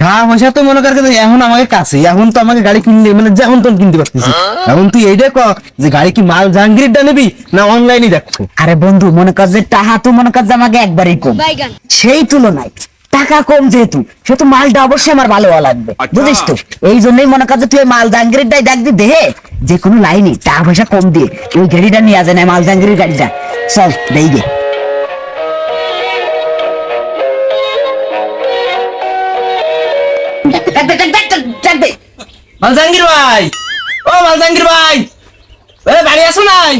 টাকা পয়সা তো মনে কর এখন আমাকে কাছে এখন তো আমাকে গাড়ি কিনলে মানে যেমন তখন কিনতে পারতেছি। এখন তুই এইটাই কর যে গাড়ি কি মাল জাহাঙ্গীরটা নিবি না অনলাইনে দেখছ? আরে বন্ধু মনে কর যে টাকা তো মনে কর যে আমাকে একবারই কম। সেই তুলনায় টাকা কম যেহেতু সেহেতু মালটা অবশ্যই আমার ভালো হওয়া লাগবে বুঝিস তো? এই জন্যই মনে কর যে তুই মাল জাহাঙ্গীরটাই দেখবি দেহে যে কোনো লাইনে টাকা পয়সা কম দিয়ে ওই গাড়িটা নিয়ে আসে না মাল জাহাঙ্গীরের গাড়িটা। চল দেই গে। মাল জাহাঙ্গীর ভাই। ও মাল জাহাঙ্গীর ভাই বাড়ি আসো নাই?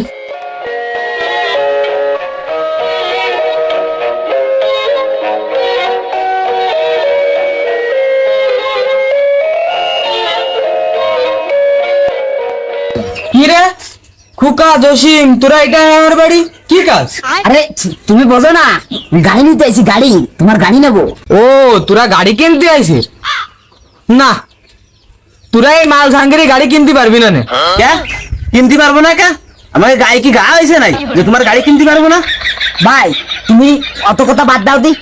কি রে? খুকা জসিম তোরা এটা আমার বাড়ি? কি কাজ? আরে তুমি বোঝো না গাড়ি নিতে আইছি গাড়ি তোমার গাড়ি নেব। ও তোরা গাড়ি কিনতে আইছিস? না তোরা এই মাল জাহাঙ্গীরে গাড়ি কিনতে পারবি না নে। কে? কিনতে পারব না কে? আমাকে গাড়ি কি গা হয়েছে নাই? যে তোমার গাড়ি কিনতে পারব না? ভাই তুমি অত কথা বাদ দাও দি।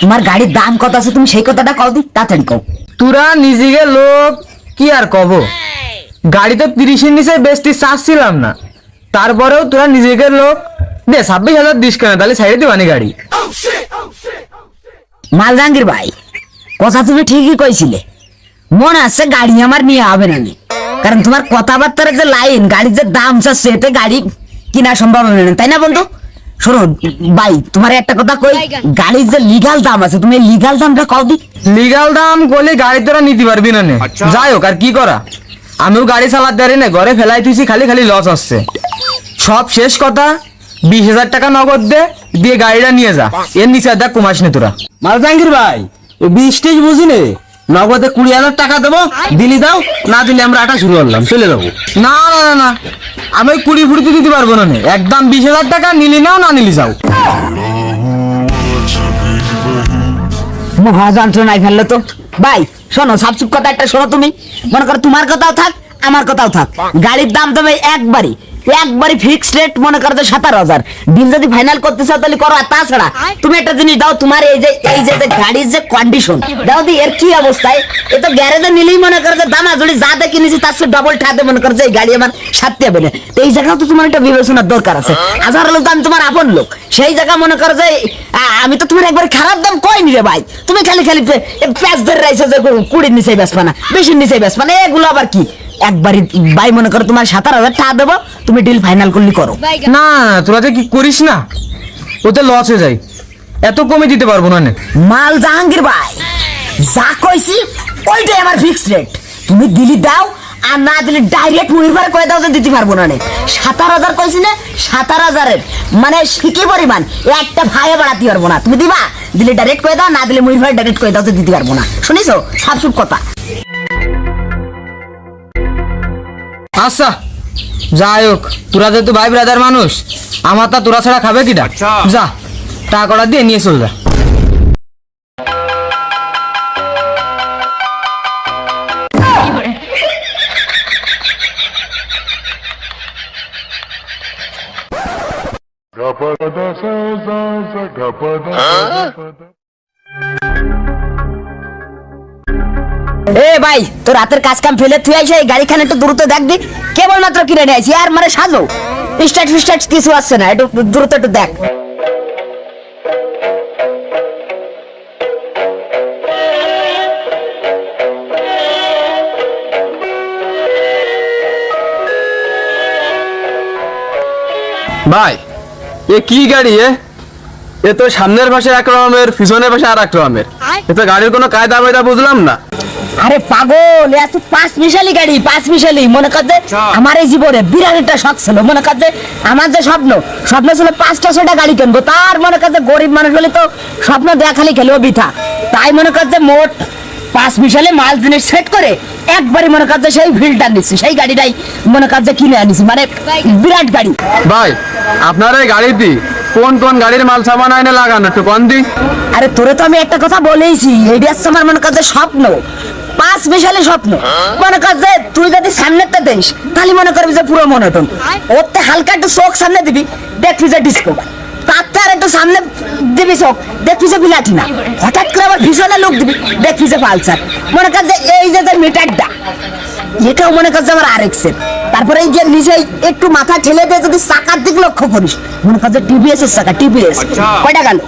তোমার গাড়ির দাম কত আছে তুমি সেই কথাটা কও দি তাড়াতাড়ি কও। তোরা নিজেকে লোক কি আর কব? গাড়ি তো তিরিশের নিচে বেশি চাচ্ছিলাম না। তারপরেও তোরা নিজেকে লোক দে ছাব্বিশ হাজার দিস কেন? তাহলে সাইডে দিবানি গাড়ি। মাল জাহাঙ্গীর ভাই কথা তুমি ঠিকই কইছিলে। মনে আছে গাড়ি আমার নিয়ে হবে না কারণ তোমার কথাবার্তার যে লাইন গাড়ির যে দাম চাচ্ছে এতে গাড়ি কিনা সম্ভব হবে না তাই না বন্ধু? শোনো ভাই তোমার একটা কথা কই গাড়ির যে লিগাল দাম আছে তুমি লিগাল দামটা কও দি। লিগাল দাম করলে গাড়ি তোরা নিতে পারবি না নে। যাই হোক আর কি করা? আমিও গাড়ি চালাতে পারি না ঘরে ফেলাই তুইছি খালি খালি লস হচ্ছে সব শেষ কথা বিশ হাজার টাকা নগদ দে দিয়ে গাড়িটা নিয়ে যা। এর নিচে আর দেখ কমাস নে তোরা। মালজাঙ্গির ভাই বিশ টেজ বুঝি নে নগদে কুড়ি হাজার টাকা দেবো দিলি দাও না দিলে আমরা আটা শুরু করলাম চলে যাব। না না না না আমি কুড়ি ফুড়িতে দিতে পারব না। একদম বিশ হাজার টাকা নিলি নাও না নিলি যাও। মহা যন্ত্রণায় ফেলল তো। ভাই শোনো সাবসুপ কথা একটা শোনো তুমি। মনে করো তোমার কথাও থাক আমার কথাও থাক। গাড়ির দাম তবে একবারই। একবারই ফিক্সড রেট মনে করো তো সাতারো হাজার। বিল যদি ফাইনাল করতে চাও তাহলে করো তাছাড়া তুমি একটা জিনিস দাও, তোমার এই যে এই যে গাড়ির যে কন্ডিশন দাও দি, এর কি অবস্থায়? এ তো গ্যারেজে নিলেই মনে করো যে দামা জুড়ি যা দেখে নিছি তার সাথে ডবল ঠাতে মনে করো যে এই গাড়ি আমার সাথে হবে না। তো এই জায়গাও তো তোমার একটা বিবেচনার দরকার আছে। হাজার লোক আমি তোমার আপন লোক। সেই জায়গা মনে করো যে আমি তো তোমার একবার খারাপ দাম কইনি রে ভাই। তুমি খালি খালি প্যাঁচ ধরে রাইছো যে কুড়ির নিচে বেসবা না, বেশির নিচে বেসবা না, এগুলো আবার কি? একবারই ভাই মনে করো তোমার সাতার হাজার টাকা দেবো তুমি ডিল ফাইনাল করলি করো। না তোরা যে কি করিস না ওতে লস হয়ে যায়। এত কমে দিতে পারব না মাল জাহাঙ্গীর ভাই যা কইছি ওইটাই আমার ফিক্সড রেট তুমি দিলি দাও আর না দিলে ডাইরেক্ট মুড়িবার কয়ে দাও যে দিতে পারব না নে। সাতার হাজার কইছি না সাতার হাজারের। মানে শিখি পরিমাণ একটা ভাইয়ে বাড়াতে পারব না। তুমি দিবা দিলে ডাইরেক্ট কয়ে দাও না দিলে মুড়িবার ডাইরেক্ট কয়ে দাও যে দিতে পারব না। শুনিছো? সাবসুপ কথা। আচ্ছা যাই হোক তোরা যেহেতু ভাই ব্রাদার মানুষ আমার তা তোরা ছাড়া খাবে কিটা যা টাকা কটা দিয়ে নিয়ে চল যা। Gapada sa sa sa gapada এ ভাই তোর রাতের কাজ কাম ফেলে তুই আইসা এই গাড়িখানে একটু দ্রুত দেখ দি কেবলমাত্র কিনে আর মানে সাজো স্টার্ট ফিস্টার্ট কিছু আসছে না একটু দ্রুত একটু দেখ। ভাই এ কি গাড়ি এ? এ তো সামনের পাশে এক রকমের পিছনের পাশে আর এক রকমের এ তো গাড়ির কোনো কায়দা বায়দা বুঝলাম না। আরে পাগল এত পাঁচ মিশালি গাড়ি পাঁচ মিশালি মনে কর যে আমার এই জীবনে বিরাট একটা শখ ছিল। মনে কর যে আমার যে স্বপ্ন স্বপ্ন ছিল পাঁচটা ছটা গাড়ি কিনবো। তার মনে কর যে গরিব মানুষ হলে তো স্বপ্ন দেয়া খালি বৃথা। তাই মনে কর যে মোট পাঁচ মিশালে মাল জিনিস সেট করে একবারই মনে কর যে সেই ফিল্টার নিচ্ছি সেই গাড়িটাই মনে কর যে কিনে আনিছি। মানে বিরাট গাড়ি। ভাই আপনার এই গাড়িতে কোন কোন গাড়ির মাল সামান আইনে লাগানো? একটু কন দি। আরে তোরে তো আমি একটা কথা বলেইছি হচ্ছে আমার মনে কর যে স্বপ্ন। পাঁচ মিশালে স্বপ্ন। মনে কর যে তুই যদি সামনেটা দিস তাহলে মনে করবি যে পুরো মনোটন। ওতে হালকা একটু চোখ সামনে দিবি দেখবি যে ডিসকো তার তো আর একটু সামনে দিবি চোখ দেখবি যে বিলাটি না হঠাৎ করে আবার ভীষণ লোক দিবি দেখবি যে পালসার। মনে কর যে এই যে যে মিটারটা এটাও মনে করছে আমার আরেক্স এর তারপরে এই যে নিচে একটু মাথা ঠেলে দিয়ে যদি চাকার দিক লক্ষ্য করিস মনে কর যে টিভিএস এর চাকা টিভিএস কয়টা গেল?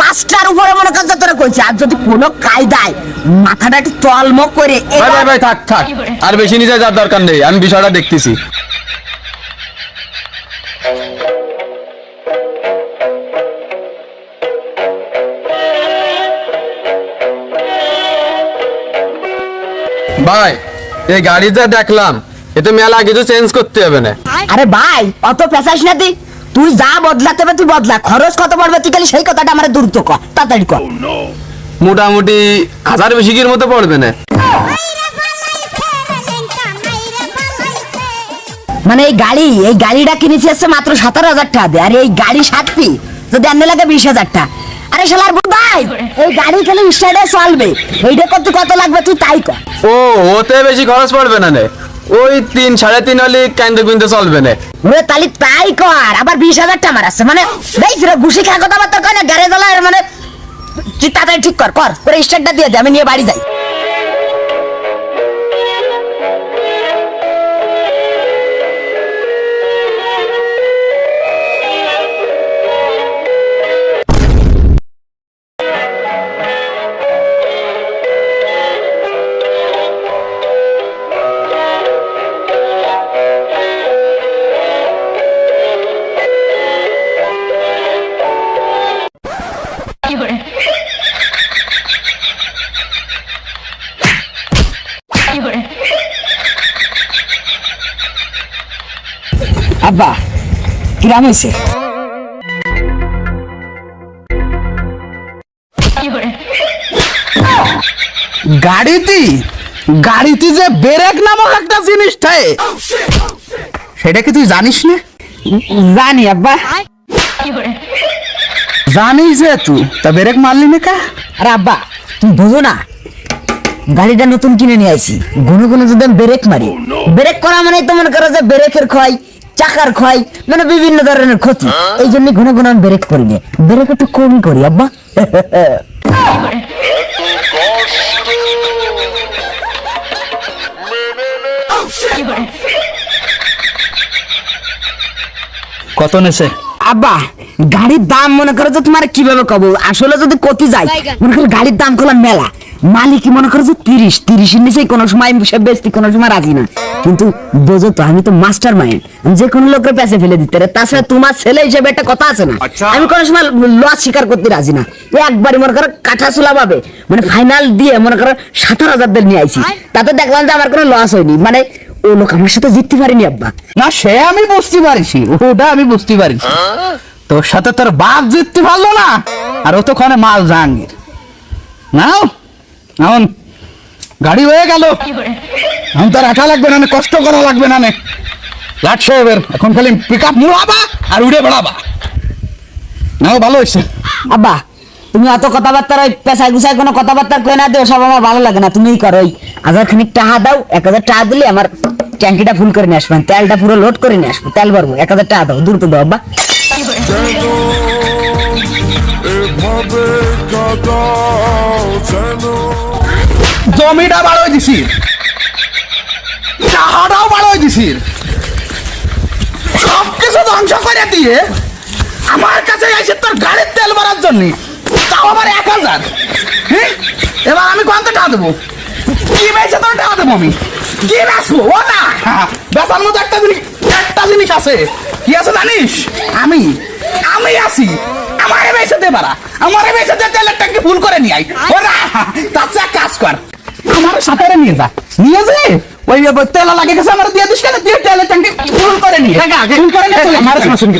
পাঁচটার উপরে মনে কর যে তোরা কইছে। আর যদি কোনো কায়দায় মাথাটা একটু তলমক করে ভাই ভাই ভাই থাক থাক। আর বেশি নিচে যাওয়ার দরকার নেই। আমি বিষয়টা দেখতেছি। ভাই এই গাড়ি যা দেখলাম এতে মেলা কিছু চেঞ্জ করতে হবে না। আরে ভাই অত পেশাস না তুই তুই যা বদলাতে হবে তুই বদলা। খরচ কত পড়বে তুই খালি সেই কথাটা আমার দ্রুত কর তাড়াতাড়ি কর মোটামুটি হাজার বেশিকের মতো পড়বে না। মানে এই গাড়ি এই গাড়িটা কিনেছি হচ্ছে মাত্র সতেরো হাজার টাকা দিয়ে আর এই গাড়ি সাতটি যদি আনলে লাগে বিশ হাজার টাকা। আরে শালার ভাই এই গাড়ি খালি স্টার্টে চলবে। এইটা করতে কত লাগবে তুই তাই কর ও ওতে বেশি খরচ পড়বে না নে। ওই তিন, সাড়ে তিন হলে কেন্দ্র কিনতে চলবে না। ওরে তাহলে তাই কর, আবার বিশ হাজার টাকা মারাচ্ছে মানে দেখছি রে, ঘুষি খা তো বার্তা কয় না, গ্যারেজ মানে তাড়াতাড়ি ঠিক কর কর, তোর স্টার্টটা দিয়ে দে, আমি নিয়ে বাড়ি যাই। আব্বা কিরাম হয়েছে গাড়িতে গাড়িতে যে ব্রেক নামক একটা জিনিস থাকে সেটা কি তুই জানিস না? জানি আব্বা। জানিস যে তুই তা ব্রেক মারলি না কা? আরে আব্বা তুমি বোঝো না গাড়িটা নতুন কিনে নিয়ে আইছি। গুনে গুনে যদি ব্রেক মারি ব্রেক করা মানে তো মনে করো যে ব্রেকের ক্ষয় চাকার ক্ষয় মানে বিভিন্ন ধরনের ক্ষতি। এই জন্য ঘন ঘন আমি ব্রেক করি না। ব্রেক একটু কম করি আব্বা। কত নেছে? আব্বা গাড়ির দাম মনে করো যে তোমার কীভাবে কব আসলে যদি কতি যায় মনে করো গাড়ির দাম করলাম মেলা। মালিকই মনে করো যে তিরিশ? তিরিশের নিচেই কোনো সময় সে বেচতি কোনো সময় রাজি না। কিন্তু বোঝো তো আমি তো মাস্টার মাইন্ড। যে কোনো লোকের পেছে ফেলে দিতে পারে। তাছাড়া তোমার ছেলে হিসেবে একটা কথা আছে না? আমি কোনো সময় লস স্বীকার করতে রাজি না। একবারই মনে করো কাঠা চুলা পাবে মানে ফাইনাল দিয়ে মনে করো সাতার হাজার দিয়ে নিয়ে আইছি। তাতে দেখলাম যে আমার কোনো লস হয়নি। মানে ও লোক আমার সাথে জিততে পারেনি আব্বা। না সে আমি বুঝতে পারিছি। ওটা আমি বুঝতে পারিছি। তোর সাথে তোর বাপ জিততে পারল না আর ও তো ওখানে মাল জাহাঙ্গীর। নাও। এখন গাড়ি হয়ে গেল। এখন তোর আঠা লাগবে না নে, কষ্ট করা লাগবে না নে। লাট সাহেবের এখন খালি পিক আপ মুড়াবা আর উড়ে বেড়াবা। নাও ভালো হয়েছে। আব্বা তুমি অত কথাবার্তা ওই পেশায় গুছায় কোনো কথাবার্তা কয়ে না দিও সব আমার ভালো লাগে না তুমিই করো ওই। হাজার খানিক টাকা দাও এক হাজার টাকা দিলে আমার ট্যাঙ্কিটা ফুল করে নিয়ে আসবেন তেলটা পুরো লোড করে নিয়ে আসব তেল ভরবো এক হাজার টাকা দাও দ্রুত দাও আব্বা। এভাবে কাটাও যেন জমিটা বাড়াই দিছি। টাকাটাও বাড়াই দিছি। সব কিছু ধ্বংস করে দিয়ে আমার কাছে এসে তোর গাড়ির তেল ভরার জন্য। তাও আবার এক হাজার। হ্যাঁ? এবার আমি কত টাকা দেবো? কি বেছে তোর টাকা দেবো আমি? কি বেচবো? ও না। বেচার মতো একটা জিনিস একটা জিনিস আছে। কি আছে জানিস? আমি। আমি আছি। আমারে বেঁচে দে পারা আমারে বেঁচে দে তেলের ট্যাঙ্কি ফুল করে নিয়ে আই না। তার কাজ কর। আমার সাথে নিয়ে যা। নিয়ে যে? ওই তেল লাগে গেছে আমার দিয়ে দিস কেন? দিয়ে তেলে ট্যাঙ্কি ফুল করে নিয়ে। ফুল করে নিয়ে আমার শুনবি